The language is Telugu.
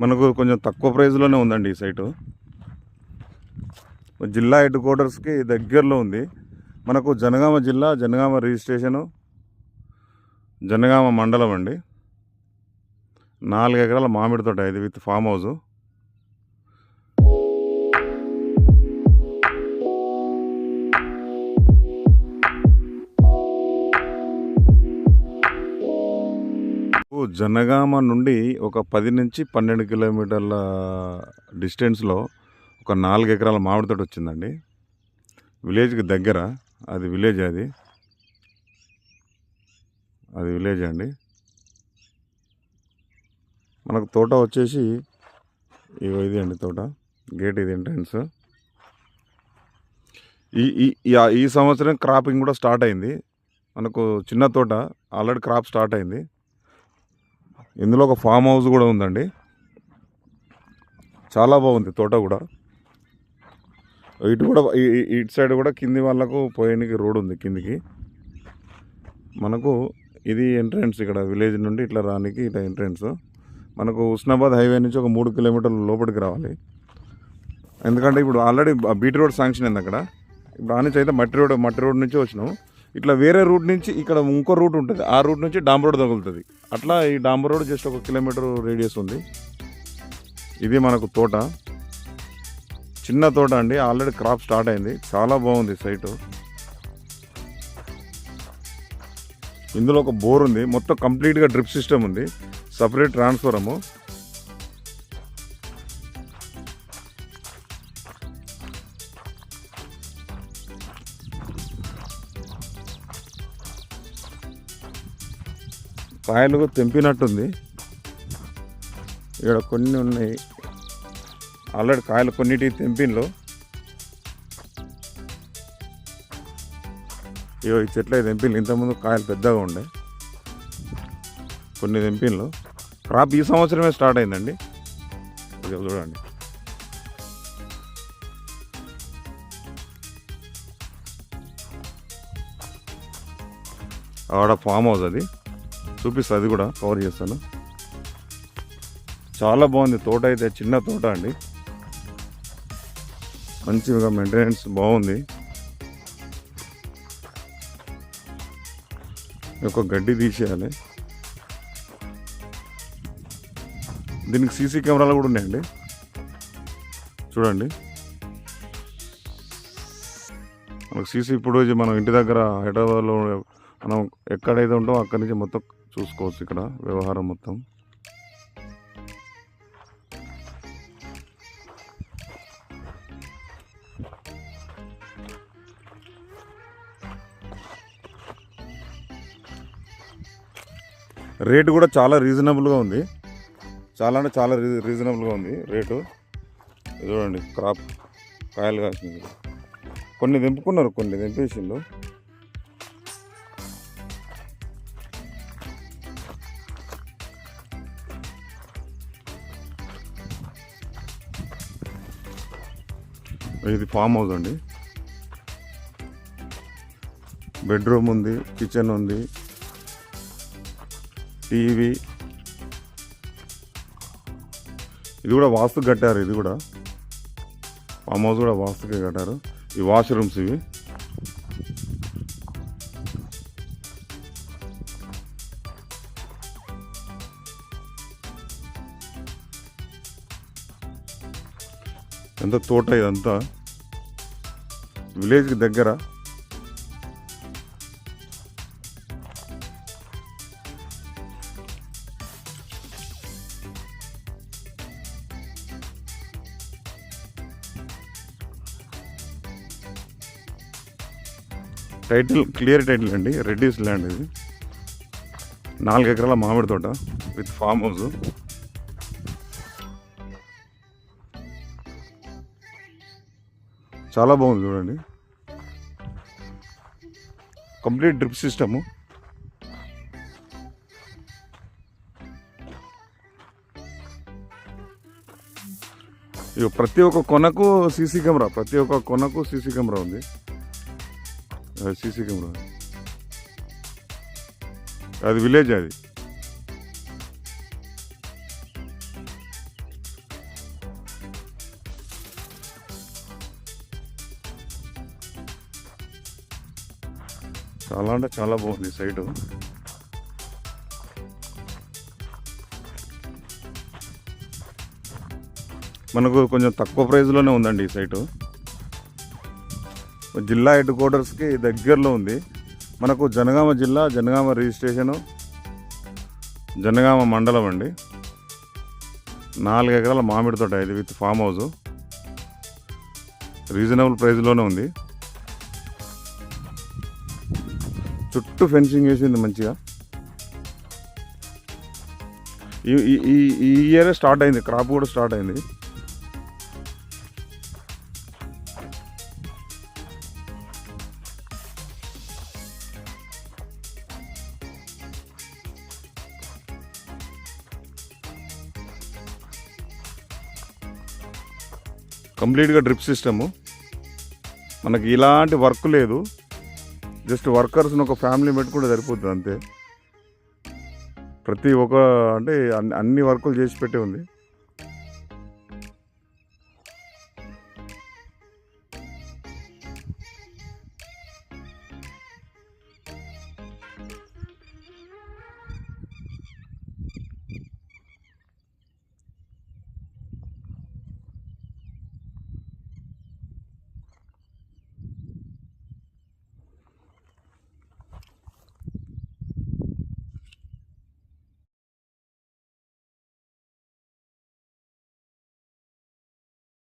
మనకు కొంచెం తక్కువ ప్రైస్లోనే ఉందండి ఈ సైటు. జిల్లా హెడ్ క్వార్టర్స్కి దగ్గరలో ఉంది. మనకు జనగామ జిల్లా జనగామ రిజిస్ట్రేషను జనగామ మండలం అండి. నాలుగు ఎకరాల మామిడి తోట ఇది విత్ ఫామ్ హౌసు. జనగామ నుండి ఒక పది నుంచి పన్నెండు కిలోమీటర్ల డిస్టెన్స్లో ఒక నాలుగు ఎకరాల మామిడి తోట వచ్చిందండి. విలేజ్కి దగ్గర అది విలేజ్ అది. అది విలేజ్ అండి. మనకు తోట వచ్చేసి ఇగో ఇది అండి తోట గేట్ ఇది ఎంట్రన్స్. ఈ ఈ- ఈ సంవత్సరం క్రాపింగ్ కూడా స్టార్ట్ అయింది. మనకు చిన్న తోట ఆల్రెడీ క్రాప్ స్టార్ట్ అయింది. ఇందులో ఒక ఫామ్ హౌస్ కూడా ఉందండి. చాలా బాగుంది తోట కూడా. ఇటు కూడా ఇటు సైడ్ కూడా కింది వాళ్ళకు పోయేనికి రోడ్ ఉంది కిందికి. మనకు ఇది ఎంట్రన్స్ ఇక్కడ విలేజ్ నుండి ఇట్లా రానికి ఇట్లా ఎంట్రన్స్. మనకు ఉస్నాబాద్ హైవే నుంచి ఒక మూడు కిలోమీటర్ల లోపలికి రావాలి. ఎందుకంటే ఇప్పుడు ఆల్రెడీ బీటీ రోడ్ శాంక్షన్ అయింది అక్కడ. ఇప్పుడు ఆ నుంచి అయితే మట్టి రోడ్ మట్టి రోడ్ నుంచి వచ్చినాం. ఇట్లా వేరే రూట్ నుంచి ఇక్కడ ఇంకో రూట్ ఉంటుంది. ఆ రూట్ నుంచి డాంబర్ రోడ్ తగులుతుంది. అట్లా ఈ డాంబర్ రోడ్ జస్ట్ ఒక కిలోమీటర్ రేడియస్ ఉంది. ఇది మనకు తోట. చిన్న తోట అండి. ఆల్రెడీ క్రాప్ స్టార్ట్ అయింది. చాలా బాగుంది సైటు ఇందులో ఒక బోర్ ఉంది. మొత్తం కంప్లీట్గా డ్రిప్ సిస్టమ్ ఉంది. సపరేట్ ట్రాన్స్ఫరము కాయలు తెంపినట్టుంది. ఇక్కడ కొన్ని ఉన్నాయి. ఆల్రెడీ కాయలు కొన్నిటి తెంపిన్లు. ఇగో ఈ చెట్లు తెంపిన్లు. ఇంతకుముందు కాయలు పెద్దగా ఉండే. కొన్ని తెంపిన్లు. క్రాప్ ఈ సంవత్సరమే స్టార్ట్ అయిందండి. ఇదిగో చూడండి. ఆడ ఫామ్ హౌస్ అది. చూపిస్తా అది కూడా కవర్ చేస్తాను. చాలా బాగుంది తోట అయితే చిన్న తోట అండి. మంచిగా మెయింటెనెన్స్ బాగుంది. ఒక గడ్డి తీసేయాలి. దీనికి సీసీ కెమెరాలు కూడా ఉన్నాయండి. చూడండి. మనకు సీసీ ఇప్పుడు మనం ఇంటి దగ్గర హైదరాబాద్లో మనం ఎక్కడైతే ఉంటామో అక్కడి నుంచి మొత్తం చూసుకోవచ్చు ఇక్కడ వ్యవహారం మొత్తం. రేటు కూడా చాలా రీజనబుల్గా ఉంది. చాలా అంటే చాలా రీ రీజనబుల్గా ఉంది రేటు. చూడండి క్రాప్ కాయలు కాసింది కొన్ని తెంపుకున్నారు కొన్ని దింపేసిండు ఇది ఫామ్ హౌస్ అండి. బెడ్రూమ్ ఉంది కిచెన్ ఉంది టీవీ. ఇది కూడా వాస్తు కట్టారు ఇది కూడా. ఫామ్ హౌస్ కూడా వాస్తుకే కట్టారు. ఈ వాష్రూమ్స్ ఇవి. ఎంత తోట ఇదంతా? విలేజ్కి దగ్గర టైటిల్ క్లియర్ టైటిల్ అండి. రెడ్డిస్ ల్యాండ్ ఇది. నాలుగు ఎకరాల మామిడి తోట విత్ ఫామ్ హౌస్. చాలా బాగుంది చూడండి. కంప్లీట్ డ్రిప్ సిస్టము ఇక ప్రతి ఒక్క కొనకు సీసీ కెమెరా ప్రతి ఒక్క కొనకు సీసీ కెమెరా ఉంది. సీసీ కెమెరా అది విలేజ్ అది. చాలా అంటే చాలా బాగుంది సైటు మనకు కొంచెం తక్కువ ప్రైస్లోనే ఉందండి ఈ సైటు. జిల్లా హెడ్ క్వార్టర్స్కి దగ్గరలో ఉంది. మనకు జనగామ జిల్లా జనగామ రిజిస్ట్రేషను జనగామ మండలం అండి. నాలుగు ఎకరాల మామిడి తోట ఇది విత్ ఫామ్ హౌస్. రీజనబుల్ ప్రైస్లోనే ఉంది. చుట్టూ ఫెన్సింగ్ వేసింది మంచిగా. ఈ ఈ- ఇయర్ స్టార్ట్ అయింది క్రాప్ కూడా స్టార్ట్ అయింది. కంప్లీట్గా డ్రిప్ సిస్టము మనకి ఇలాంటి వర్క్ లేదు. జస్ట్ వర్కర్స్ని ఒక ఫ్యామిలీ పెట్టుకుంటే సరిపోతుంది అంతే. ప్రతి ఒక్క అంటే అన్ని అన్ని వర్కులు చేసి పెట్టే ఉంది.